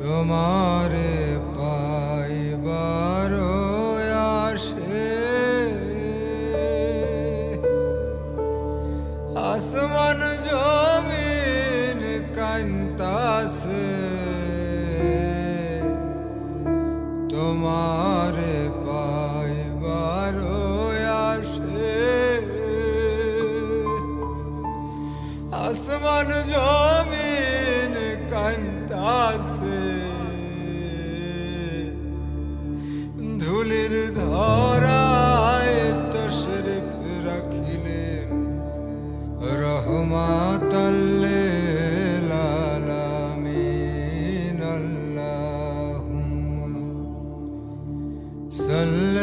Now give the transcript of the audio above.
তোমারে পাইবার আসে। আসমান জমিন কান্তাসে তোমারে পাইবার আসে। আসমান জমিন সে ধুলির ধরায় তশরিফ রাখিলেন রহমাতাল্লে লালামিন আল্লাহুম্মা সাল্লি